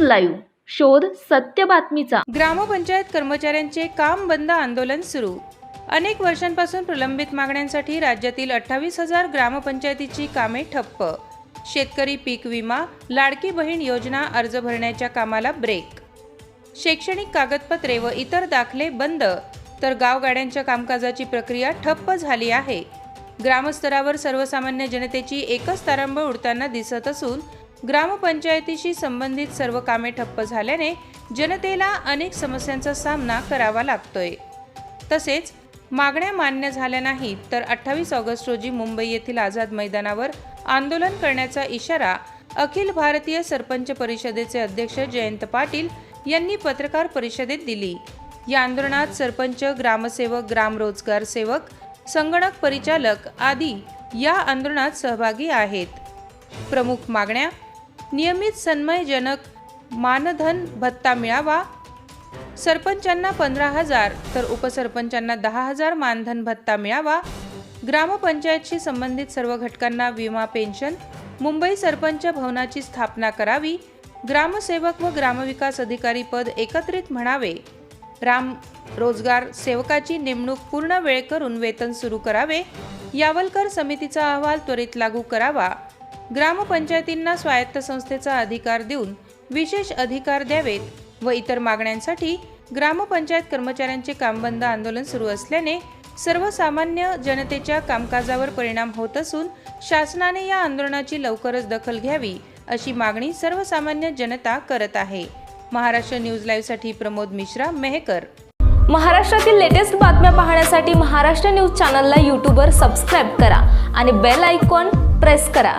Live. शोध सत्य बातमीचा. ग्रामपंचायत कर्मचाऱ्यांचे काम बंद आंदोलन सुरू. अनेक वर्षांपासून प्रलंबित मागण्यांसाठी राज्यातील अठ्ठावीस हजार ग्रामपंचायतीची कामे ठप्प. शेतकरी पीक विमा लाडकी बहीण योजना अर्ज भरण्याच्या कामाला ब्रेक. शैक्षणिक कागदपत्रे व इतर दाखले बंद. तर गावगाड्यांच्या कामकाजाची प्रक्रिया ठप्प झाली आहे. ग्रामस्तरावर सर्वसामान्य जनतेची एकच तारांबळ उडताना दिसत असून ग्रामपंचायतीशी संबंधित सर्व कामे ठप्प झाल्याने जनतेला अनेक समस्यांचा सामना करावा लागतोय. तसेच मागण्या मान्य झाल्या नाहीत तर अठ्ठावीस ऑगस्ट रोजी मुंबई येथील आझाद मैदानावर आंदोलन करण्याचा इशारा अखिल भारतीय सरपंच परिषदेचे अध्यक्ष जयंत पाटील यांनी पत्रकार परिषदेत दिली. या आंदोलनात सरपंच ग्रामसेवक ग्रामरोजगार सेवक संगणक परिचालक आदी या आंदोलनात सहभागी आहेत. प्रमुख मागण्या नियमित सन्मयजनक मानधन भत्ता मिळावा. सरपंचांना पंधरा हजार तर उपसरपंचांना दहा हजार मानधन भत्ता मिळावा. ग्रामपंचायतशी संबंधित सर्व घटकांना विमा पेन्शन मुंबई सरपंच भवनाची स्थापना करावी. ग्रामसेवक व ग्रामविकास अधिकारी पद एकत्रित म्हणावे. राम रोजगार सेवकाची नेमणूक पूर्ण वेळ करून वेतन सुरू करावे. यावलकर समितीचा अहवाल त्वरित लागू करावा. ग्रामपंचायतींना स्वायत्त संस्थेचा अधिकार देऊन विशेष अधिकार द्यावेत व इतर मागण्यांसाठी ग्रामपंचायत कर्मचाऱ्यांचे कामबंद आंदोलन सुरू असल्याने सर्वसामान्य जनतेच्या कामकाजावर परिणाम होत असून शासनाने या आंदोलनाची लवकरच दखल घ्यावी अशी मागणी सर्वसामान्य जनता करत आहे. महाराष्ट्र न्यूज लाईव्हसाठी प्रमोद मिश्रा मेहकर. महाराष्ट्रातील लेटेस्ट बातम्या पाहण्यासाठी महाराष्ट्र न्यूज चॅनलला यूट्यूबवर सबस्क्राईब करा आणि बेल आयकॉन प्रेस करा.